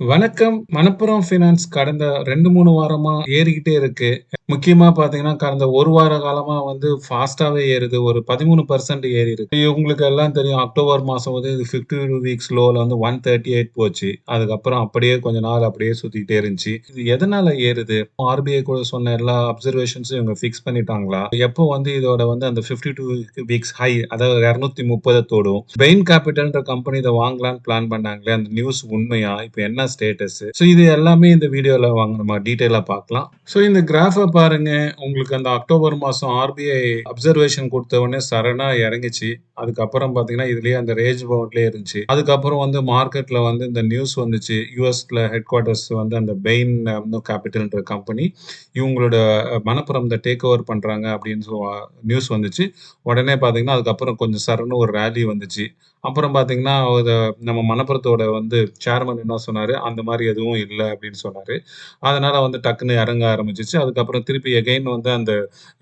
வணக்கம். மணப்புரம் ஃபினான்ஸ் கடந்த 2, 3 வாரமா ஏறிக்கிட்டே இருக்கு. முக்கியமாக பார்த்தீங்கன்னா, கடந்த ஒரு வார காலமாக வந்து ஃபாஸ்ட்டாகவே ஏறுது. ஒரு பதிமூணு பர்சன்ட் ஏறி இருக்கு உங்களுக்கு எல்லாம் தெரியும். அக்டோபர் மாதம் வந்து இது 52 வீக்ஸ் லோவில் வந்து 138 போச்சு. அதுக்கப்புறம் அப்படியே கொஞ்ச நாள் அப்படியே சுற்றிக்கிட்டே இருந்துச்சு. இது எதனால் ஏறுது? ஆர்பிஐ கூட சொன்ன எல்லா அப்சர்வேஷன்ஸும் இவங்க ஃபிக்ஸ் பண்ணிட்டாங்களா? எப்போ வந்து இதோட வந்து அந்த 52 வீக்ஸ் ஹை அதாவது 230 தொடும். பெயின் கேப்பிட்டல்ன்ற கம்பெனி இதை வாங்கலான்னு பிளான் பண்ணாங்களே, அந்த நியூஸ் உண்மையா? இப்போ என்ன ஸ்டேட்டஸ்? ஸோ இது எல்லாமே இந்த வீடியோவில் வாங்க நம்ம டீட்டெயிலாக பார்க்கலாம். ஸோ இந்த கிராஃபை பாருங்க. உங்களுக்கு அந்த அக்டோபர் மாசம் ஆர்பிஐ அப்சர்வேஷன் கொடுத்த உடனே சடனா இறங்கிச்சு அதுக்கப்புறம் பார்த்தீங்கன்னா, இதுலயே அந்த ரேஞ்ச் பவுண்ட்லயே இருந்துச்சு. அதுக்கப்புறம் வந்து மார்க்கெட்ல வந்து இந்த நியூஸ் வந்துச்சு. யூஎஸ்ல ஹெட் குவார்ட்டர்ஸ் வந்து அந்த பெயின் கேப்பிட்டல்ன்ற கம்பெனி இவங்களோட மனப்புறம் இந்த டேக் ஓவர் பண்றாங்க அப்படின்னு சொ நியூஸ் வந்துச்சு. உடனே பார்த்தீங்கன்னா, அதுக்கப்புறம் கொஞ்சம் சரன்னு ஒரு ரேலி வந்துச்சு. அப்புறம் பார்த்தீங்கன்னா, நம்ம மனப்புறத்தோட வந்து சேர்மன் என்ன சொன்னாரு, அந்த மாதிரி எதுவும் இல்லை அப்படின்னு சொன்னாரு. அதனால வந்து டக்குன்னு இறங்க ஆரம்பிச்சிச்சு அதுக்கப்புறம் திருப்பி எகைன் வந்து அந்த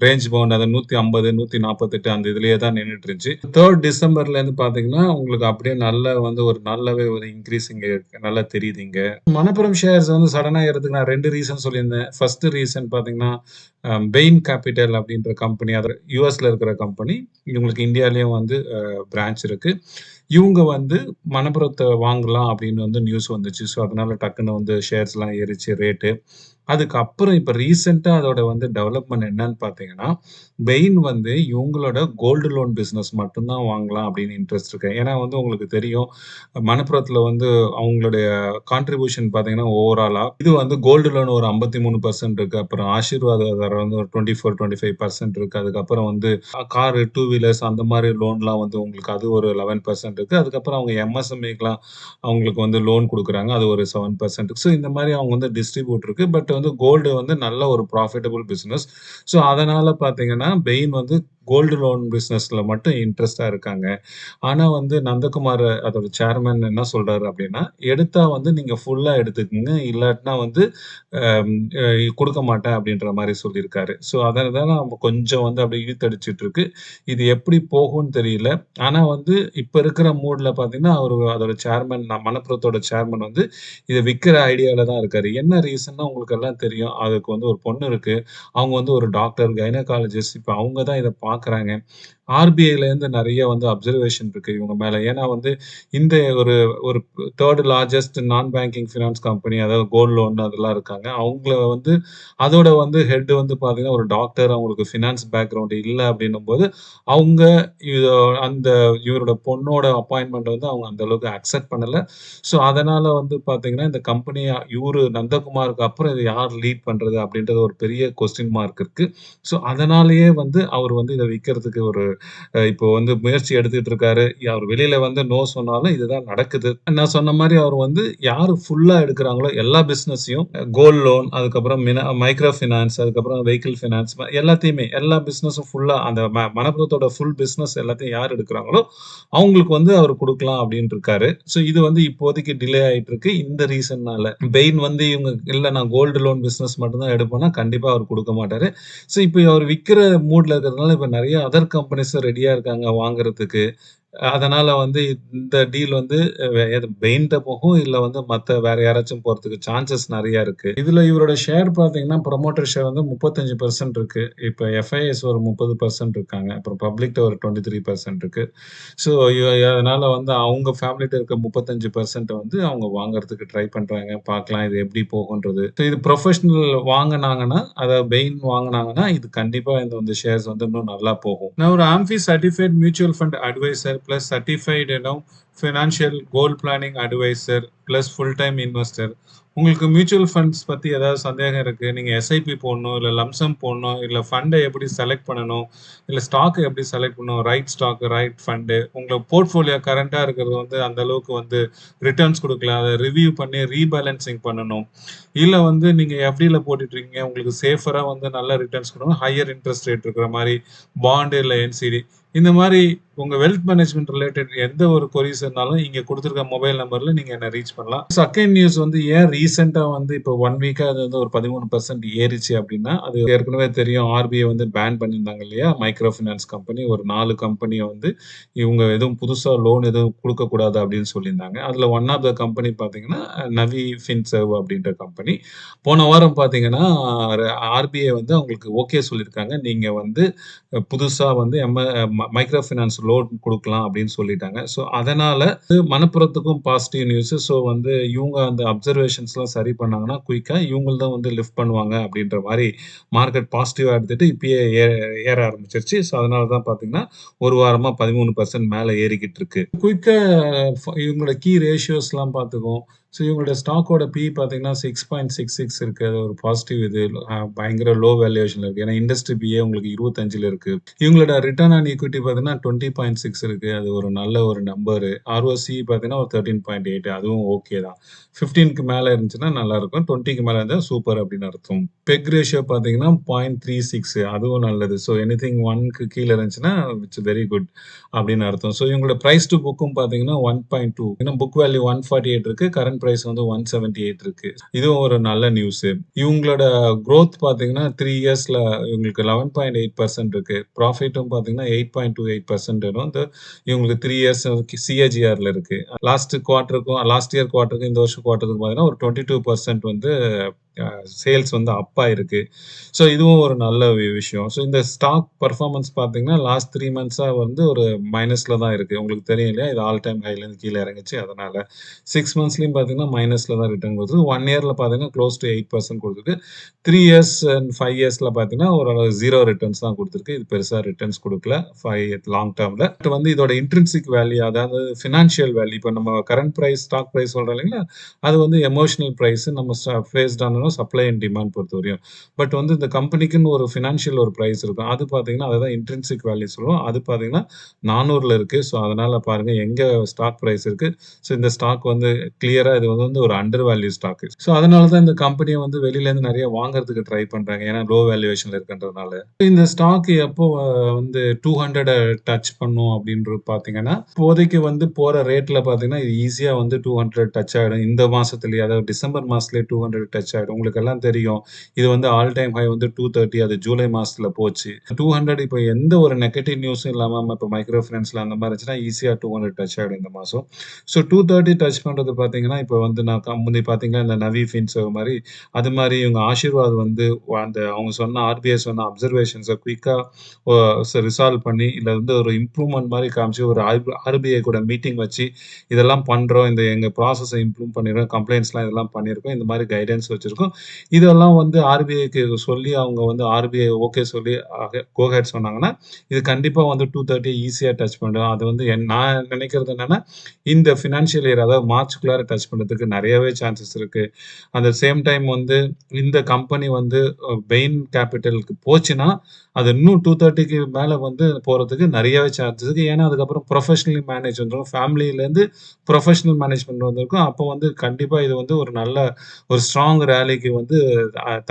ரேஞ்ச் பவுண்ட் அந்த 150, 148 அந்த இதுலயே தான் நின்னுட்டு இருந்துச்சு. 3 டிசம்பர்லேருந்து பார்த்தீங்கன்னா, உங்களுக்கு அப்படியே நல்ல வந்து ஒரு நல்லாவே ஒரு இன்கிரீஸ் இங்க நல்லா தெரியுது இங்க. மணப்புரம் ஷேர்ஸ் வந்து சடனா ஏறதுக்கு நான் ரெண்டு ரீசன் சொல்லியிருந்தேன். ஃபர்ஸ்ட் ரீசன் பார்த்தீங்கன்னா, பெயின் கேப்பிட்டல் அப்படின்ற கம்பெனி அது யூஎஸ்ல இருக்கிற கம்பெனி. இவங்களுக்கு இந்தியாலேயும் வந்து பிரான்ச் இருக்கு. இவங்க வந்து மணப்புறத்தை வாங்கலாம் அப்படின்னு வந்து நியூஸ் வந்துச்சு. ஸோ அதனால டக்குன்னு வந்து ஷேர்ஸ்லாம் ஏறிச்சு ரேட்டு. அதுக்கப்புறம் இப்ப ரீசென்ட்டா அதோட வந்து டெவலப்மெண்ட் என்னன்னு பார்த்தீங்கன்னா, பெயின் வந்து இவங்களோட கோல்டு லோன் பிசினஸ் மட்டும்தான் வாங்கலாம் அப்படின்னு இன்ட்ரெஸ்ட் இருக்கு. ஏன்னா வந்து உங்களுக்கு தெரியும். மணப்புறத்தில் வந்து அவங்களுடைய கான்ட்ரிபியூஷன் பார்த்தீங்கன்னா, ஓவராலா இது வந்து கோல்டு லோன் ஒரு 53% இருக்கு. அப்புறம் ஆசீர்வாத ஒரு வந்து ஒரு 24, 25% இருக்கு. அதுக்கப்புறம் வந்து கார், டூ வீலர்ஸ் அந்த மாதிரி லோன்லாம் வந்து உங்களுக்கு அது ஒரு லெவன் பர்சன்ட் இருக்குது அதுக்கப்புறம் அவங்க எம்எஸ்எம்ஏக்கெலாம் அவங்களுக்கு வந்து லோன் கொடுக்குறாங்க அது ஒரு செவன் பர்சன்ட் ஸோ இந்த மாதிரி அவங்க வந்து டிஸ்ட்ரிபியூட் இருக்கு. பட் வந்து கோல்டு வந்து நல்ல ஒரு ப்ராஃபிட்டபுள் பிஸ்னஸ் ஸோ அதனால் பார்த்தீங்கன்னா, பெயின் வந்து கோல்டு லோன் பிஸ்னஸில் மட்டும் இன்ட்ரெஸ்டாக இருக்காங்க. ஆனால் வந்து நந்தகுமார் அதோட சேர்மன் என்ன சொல்கிறாரு அப்படின்னா, எடுத்தால் வந்து நீங்கள் ஃபுல்லாக எடுத்துக்கோங்க இல்லாட்டினா வந்து கொடுக்க மாட்டேன் அப்படின்ற மாதிரி சொல்லி சொல்லியிருக்காரு. ஸோ அதனால நம்ம கொஞ்சம் வந்து அப்படியே இழுத்தடிச்சிட்டு இருக்கு. இது எப்படி போகும்னு தெரியல. ஆனால் வந்து இப்போ இருக்கிற மூட்ல பார்த்தீங்கன்னா, அவர் அதோட சேர்மன் மணப்புரத்தோட சேர்மன் வந்து இதை விற்கிற ஐடியாவில் தான் இருக்காரு. என்ன ரீசன்னா உங்களுக்கு எல்லாம் தெரியும். அதுக்கு வந்து ஒரு பொண்ணு இருக்கு. அவங்க வந்து ஒரு டாக்டர், கைனகாலஜிஸ்ட். இப்போ அவங்க தான் இதை பார்க்குறாங்க. ஆர்பிஐலேருந்து நிறைய வந்து அப்சர்வேஷன் இருக்கு இவங்க மேலே ஏன்னா வந்து இந்த ஒரு ஒரு third largest non banking finance company அதாவது கோல்ட் லோன் அதெல்லாம் இருக்காங்க. அவங்கள வந்து அதோட வந்து ஹெட் வந்து பார்த்தீங்கன்னா, ஒரு டாக்டர் அவங்களுக்கு ஃபினான்ஸ் பேக்ரவுண்ட் இல்லை அப்படின்னும் போது அவங்க அந்த இவரோட பொண்ணோட அப்பாயின்மெண்ட் வந்து அவங்க அந்த அளவுக்கு அக்செப்ட் பண்ணலை ஸோ அதனால வந்து பார்த்தீங்கன்னா, இந்த கம்பெனியை இவரு நந்தகுமாருக்கு அப்புறம் இதை யார் லீட் பண்ணுறது அப்படின்றது ஒரு பெரிய கொஸ்டின் மார்க் இருக்கு. ஸோ அதனாலேயே வந்து அவர் வந்து இதை விற்கிறதுக்கு ஒரு இப்போ வந்து முயற்சி எடுத்துட்டு இருக்காரு. அவர் வெளியில வந்து நோ சொன்னாலும் இதுதான் நடக்குது. நான் சொன்ன மாதிரி அவர் வந்து யார் ஃபுல்லாக எடுக்கிறாங்களோ எல்லா பிஸ்னஸையும் கோல்ட் லோன், அதுக்கப்புறம் மினா மைக்ரோ ஃபினான்ஸ், அதுக்கப்புறம் வெஹிக்கிள் ஃபினான்ஸ் எல்லாத்தையுமே எல்லா பிஸ்னஸும் ஃபுல்லாக அந்த ம மணப்புரத்தோட ஃபுல் பிஸ்னஸ் எல்லாத்தையும் யார் எடுக்கிறாங்களோ அவங்களுக்கு வந்து அவர் கொடுக்கலாம் அப்படின்ட்டு இருக்காரு. ஸோ இது வந்து இப்போதைக்கு டிலே ஆகிட்டு இருக்கு. இந்த ரீசன்னால. பெயின் வந்து இவங்க இல்லை நான் கோல்டு லோன் பிஸ்னஸ் மட்டும்தான் எடுப்பேன்னா, அவர் கொடுக்க மாட்டாரு. ஸோ இப்போ அவர் விற்கிற மூடில் இருக்கிறதுனால இப்போ நிறைய அதர் கம்பெனிஸும் ரெடியாக இருக்காங்க வாங்குறதுக்கு. அதனால வந்து இந்த டீல் வந்து எது பெயின்ட்ட போகும். இல்ல வந்து மத்த வேற யாராச்சும் போறதுக்கு சான்சஸ் நிறைய இருக்கு. இதுல இவரோட ஷேர் பார்த்தீங்கன்னா, ப்ரொமோட்டர் ஷேர் வந்து 35% இருக்கு. இப்ப எஃப்ஐஎஸ் ஒரு 30% இருக்காங்க. அப்புறம் பப்ளிக்ட்ட ஒரு 23% இருக்கு. ஸோ அதனால வந்து அவங்க ஃபேமிலிட்ட இருக்க 35% வந்து அவங்க வாங்குறதுக்கு ட்ரை பண்றாங்க. பார்க்கலாம் இது எப்படி போகுன்றது. ஸோ இது ப்ரொஃபஷனல் வாங்குனாங்கன்னா, அதாவது பெயின் வாங்கினாங்கன்னா இது கண்டிப்பா இந்த வந்து ஷேர்ஸ் வந்து இன்னும் நல்லா போகும். நான் ஒரு AMFI certified mutual fund advisor plus certified you know financial goal planning advisor. Plus full time investor. உங்களுக்கு மியூச்சுவல் ஃபண்ட்ஸ் பற்றி ஏதாவது சந்தேகம் இருக்குது நீங்கள் எஸ்ஐபி போடணும், இல்லை லம்சம் போடணும், இல்லை ஃபண்டை எப்படி செலக்ட் பண்ணணும், இல்லை ஸ்டாக்கை எப்படி செலக்ட் பண்ணணும், ரைட் ஸ்டாக், ரைட் ஃபண்டு. உங்களை போர்ட்ஃபோலியோ கரண்ட்டாக இருக்கிறது வந்து அந்த அளவுக்கு வந்து ரிட்டர்ன்ஸ் கொடுக்கல அதை ரிவ்யூ பண்ணி ரீபேலன்சிங் பண்ணணும். இல்லை வந்து நீங்கள் எஃப்டியில் போட்டுட்ருக்கீங்க உங்களுக்கு சேஃபராக வந்து நல்ல ரிட்டர்ன்ஸ் கொடுக்கணும் ஹையர் இன்ட்ரெஸ்ட் ரேட் இருக்கிற மாதிரி பாண்டு இல்லை என்சிடி. இந்த மாதிரி உங்கள் வெல்த் மேனேஜ்மெண்ட் ரிலேட்டட் எந்த ஒரு கொரிஸ் இருந்தாலும் இங்கே கொடுத்துருக்க மொபைல் நம்பரில் நீங்கள் என்ன ரீச் பண்ணலாம். செகண்ட் நியூஸ் வந்து ஏன் ரீசென்ட்டா வந்து இப்போ ஒன் வீக்கா அது வந்து ஒரு 13% ஏறிச்சு அப்படின்னா அது ஏற்கனவே தெரியும் ஆர்பிஐ வந்து பேன் பண்ணியிருந்தாங்க இல்லையா? மைக்ரோ ஃபினான்ஸ் கம்பெனி ஒரு நாலு கம்பெனியை வந்து இவங்க எதுவும் புதுசா லோன் எதுவும் கொடுக்கக்கூடாது அப்படின்னு சொல்லியிருந்தாங்க. அதுல ஒன் ஆஃப் த கம்பெனி பார்த்தீங்கன்னா, நவி ஃபின்சர்வ் அப்படின்ற கம்பெனி. போன வாரம் பார்த்தீங்கன்னா, ஆர்பிஐ வந்து அவங்களுக்கு ஓகே சொல்லியிருக்காங்க. நீங்க வந்து புதுசா வந்து எம் ம மைக்ரோ ஃபினான்ஸ் லோன் கொடுக்கலாம் அப்படின்னு சொல்லிட்டாங்க. ஸோ அதனால மணப்புறத்துக்கும் பாசிட்டிவ் நியூஸ். ஸோ வந்து இவங்க அந்த அப்சர்வேஷன்ஸ்லாம் சரி பண்ணாங்கன்னா, குயிக்காக இவங்கள் தான் வந்து லிஃப்ட் பண்ணுவாங்க அப்படின்ற மாதிரி மார்க்கெட் பாசிட்டிவாக எடுத்துகிட்டு இப்பயே ஏ ஏற ஆரம்பிச்சிருச்சு ஸோ அதனால தான் பார்த்தீங்கன்னா, ஒரு வாரமாக பதிமூணு பர்சன்ட் மேலே ஏறிக்கிட்டு இருக்கு. குயிக்காக இவங்களோட கீ ரேஷியோஸ்லாம் பார்த்துக்குவோம். ஸோ இவங்களோட ஸ்டாக்கோட பி பார்த்தீங்கன்னா சிக்ஸ் பாயிண்ட் சிக்ஸ் சிக்ஸ் இருக்குது அது ஒரு பாசிட்டிவ் இது. பயங்கர லோ வேல்யூஷன் இருக்குது ஏன்னா இண்டஸ்ட்ரி பிஏ உங்களுக்கு இருபத்தஞ்சில் இருக்குது இவங்களோட ரிட்டர்ன் ஆன் ஈக்விட்டி பார்த்தீங்கன்னா 20.6 இருக்கு. அது ஒரு நல்ல ஒரு நம்பரு. ஆர்ஓசி பார்த்தீங்கன்னா ஒரு 13.8 அதுவும் ஓகே தான். ஃபிஃப்டீனுக்கு மேலே இருந்துச்சுன்னா நல்லாயிருக்கும் டுவெண்ட்டிக்கு மேலே இருந்தால் சூப்பர் அப்படின்னு அர்த்தம். பெக் ரேஷியோ பார்த்தீங்கன்னா 0.36 அதுவும் நல்லது. ஸோ எனிதிங் 1க்கு கீழ இருந்துச்சுன்னா இட்ஸ் வெரி குட் அப்படின்னு அர்த்தம். ஸோ இவங்களோட ப்ரைஸ் டூ புக்கும் பார்த்தீங்கன்னா 1.2 ஏன்னா book value one forty eight இருக்குது கரண்ட் ப்ரைஸ் வந்து 178 இருக்கு. இதுவும் ஒரு நல்ல நியூஸு. இவங்களோட க்ரோத் பார்த்தீங்கன்னா த்ரீ இயர்ஸ்ல இவங்களுக்கு 11.8% இருக்கு. ப்ராஃபிட்டும் பார்த்தீங்கன்னா 8.28% வந்து இவங்களுக்கு த்ரீ இயர்ஸ் சிஏஜிஆர்ல இருக்கு. லாஸ்ட் குவார்ட்டருக்கும் லாஸ்ட் இயர் குவார்ட்டருக்கும் இந்த வருஷம் குவார்ட்டருக்கும் பார்த்தீங்கன்னா ஒரு 22% வந்து சேல்ஸ் வந்து அப் ஸோ இதுவும் ஒரு நல்ல விஷயம். ஸோ இந்த ஸ்டாக் பர்ஃபார்மன்ஸ் பார்த்தீங்கன்னா, லாஸ்ட் த்ரீ மந்த்ஸாக வந்து ஒரு மைனஸில் தான் இருக்குது உங்களுக்கு தெரியும் இல்லையா? இது ஆல் டைம் ஹைலேருந்து கீழே இறங்குச்சு அதனால் சிக்ஸ் மந்த்ஸ்லையும் பார்த்தீங்கன்னா, மைனஸில் தான் ரிட்டர்ன் குடுத்தது. 1 இயர்ல பார்த்தீங்கன்னா, க்ளோஸ் டூ 8% குடுத்திருக்கு. 3 இயர்ஸ் அண்ட் ஃபைவ் இயர்ஸில் பார்த்தீங்கன்னா, ஓரளவு ஜீரோ ரிட்டர்ன்ஸ் தான் கொடுத்துருக்கு இது பெருசாக ரிட்டர்ன்ஸ் கொடுக்கல ஃபைவ் லாங் டேர்மில் பட் வந்து இதோட இன்ட்ரென்சிக் வேல்யூ அதாவது ஃபினான்ஷியல் வேல்யூ இப்போ நம்ம கரண்ட் ப்ரைஸ் ஸ்டாக் ப்ரைஸ் சொல்கிறோம் இல்லைங்களா? அது வந்து எமோஷனல் ப்ரைஸ் நம்ம faced based on supply and demand பொறுத்தவரையும். பட் வந்து இந்த கம்பெனிக்குன்னு ஒரு ஃபினான்ஷியல் ஒரு ப்ரைஸ் இருக்கும். அது பார்த்தீங்கன்னா, அதுதான் இன்ட்ரென்சிக் வேல்யூ சொல்லுவோம். அது பார்த்தீங்கன்னா, நானூறில் இருக்குது ஸோ அதனால் பாருங்கள் எங்கே ஸ்டாக் ப்ரைஸ் இருக்குது ஸோ இந்த ஸ்டாக் வந்து கிளியராக இது வந்து ஒரு அண்டர் வேல்யூ ஸ்டாக். ஸோ அதனால தான் இந்த கம்பெனியை வந்து வெளியிலேருந்து நிறைய வாங்குறதுக்கு ட்ரை பண்ணுறாங்க ஏன்னா லோ வேல்யூவேஷன்ல இருக்குன்றதுனால. இந்த ஸ்டாக் எப்போ வந்து 200 டச் பண்ணும் அப்டின்றது பார்த்தீங்கன்னா, இப்போதைக்கு வந்து போகிற ரேட்டில் பார்த்தீங்கன்னா, இது ஈஸியாக வந்து 200 டச் ஆகிடும் இந்த மாதத்துலேயே அதாவது டிசம்பர் மாசத்திலேயே 200 டச் ஆகிடும் உங்களுக்கு எல்லாம் தெரியும். இது வந்து ஆல் டைம் ஹை வந்து 230 அது ஜூலை மாசத்துல போச்சு. டூ ஹண்ட்ரட் இப்போ எந்த ஒரு நெகட்டிவ் நியூஸும் இல்லாமல் இப்போ மைக்ரோ ஃபைனான்ஸ்ல அந்த மாதிரி இருந்துச்சுன்னா, ஈஸியா 200 டச் ஆகிடும் இந்த மாசம். ஸோ 230 டச் பண்றது பார்த்தீங்கன்னா, இப்போ வந்து நான் முந்தைய முந்தி பார்த்தீங்கன்னா, இந்த நவி ஃபின்ஸ் மாதிரி அது மாதிரி இவங்க ஆஷிர்வாத் வந்து அந்த அவங்க சொன்ன ஆர்பிஐ சொன்ன அப்சர்வேஷன்ஸை குயிக்கா ரிசால்வ் பண்ணி இல்லை வந்து ஒரு இம்ப்ரூவ்மெண்ட் மாதிரி காமிச்சு ஒரு ஆர்பிஐ கூட மீட்டிங் வச்சு இதெல்லாம் பண்றோம். இந்த எங்க ப்ராசஸை இம்ப்ரூவ் பண்ணிடுறோம் கம்ப்ளைண்ட்ஸ்லாம் இதெல்லாம் பண்ணியிருக்கோம். இந்த மாதிரி கைடன்ஸ் வச்சிருக்கோம். இதெல்லாம் வந்து ஆர்பிஐக்கு சொல்லி அவங்க வந்து ஆர்பிஐ ஓகே சொல்லி ஆக சொன்னாங்கன்னா, இது கண்டிப்பாக வந்து டூ தேர்ட்டி ஈஸியாக டச் பண்ணிடும். அது வந்து என் நான் நினைக்கிறது என்னென்னா இந்த ஃபினான்ஷியல் இயர் அதாவது மார்ச்க்குள்ளார டச் பண்ணுறதுக்கு நிறையவே சான்சஸ் இருக்கு. அந்த சேம் டைம் வந்து இந்த கம்பெனி வந்து பெயின் கேப்பிட்டலுக்கு போச்சுன்னா, அது இன்னும் டூ தேர்ட்டிக்கு மேலே வந்து போகிறதுக்கு நிறையவே சான்சஸ் இருக்கு. ஏன்னா அதுக்கப்புறம் ப்ரொஃபஷனலி மேனேஜ் வந்துடும் ஃபேமிலியிலேருந்து ப்ரொஃபஷனல் மேனேஜ்மெண்ட் வந்திருக்கும். அப்போ வந்து கண்டிப்பாக இது வந்து ஒரு நல்ல ஒரு ஸ்ட்ராங் வேலைக்கு வந்து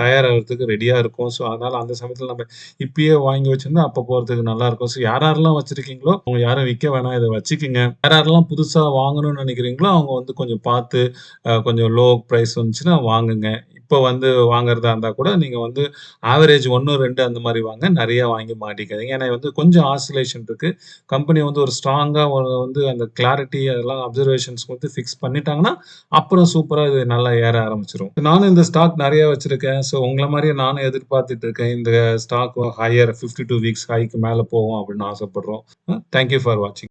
தயாராகிறதுக்கு ரெடியாக இருக்கும். ஸோ அதனால் அந்த சமயத்தில் நம்ம இப்பயே வாங்கி வச்சுருந்தா அப்போ போகிறதுக்கு நல்லா இருக்கும் ஸோ யார் யாரெல்லாம் வச்சுருக்கீங்களோ அவங்க யாரும் விற்க வேணாம். இதை வச்சுக்கோங்க யார் யாரெல்லாம் புதுசாக வாங்கணும்னு நினைக்கிறீங்களோ அவங்க வந்து கொஞ்சம் பார்த்து கொஞ்சம் லோ ப்ரைஸ் வந்துச்சுன்னா வாங்குங்க. இப்போ வந்து வாங்குறதா இருந்தால் கூட நீங்கள் வந்து ஆவரேஜ் 1, 2 அந்த மாதிரி வாங்க. நிறையா வாங்கி மாட்டிக்காதீங்க. ஏன்னா வந்து கொஞ்சம் ஆசிலேஷன் இருக்குது கம்பெனி வந்து ஒரு ஸ்ட்ராங்காக ஒரு வந்து அந்த கிளாரிட்டி அதெல்லாம் அப்சர்வேஷன்ஸ் வந்து ஃபிக்ஸ் பண்ணிட்டாங்கன்னா, அப்புறம் சூப்பராக இது நல்லா ஏற ஆரம்பிச்சிடும் நானும் இந்த ஸ்டாக் நிறைய வச்சிருக்கேன். ஸோ உங்கள மாதிரியே நானும் எதிர்பார்த்துட்டு இருக்கேன். இந்த ஸ்டாக் ஹையர் 52 வீக்ஸ் ஹைக்கு மேல போகும் அப்படின்னு ஆசைப்படுறோம். தேங்க்யூ தேங்க் யூ ஃபார் வாட்சிங்.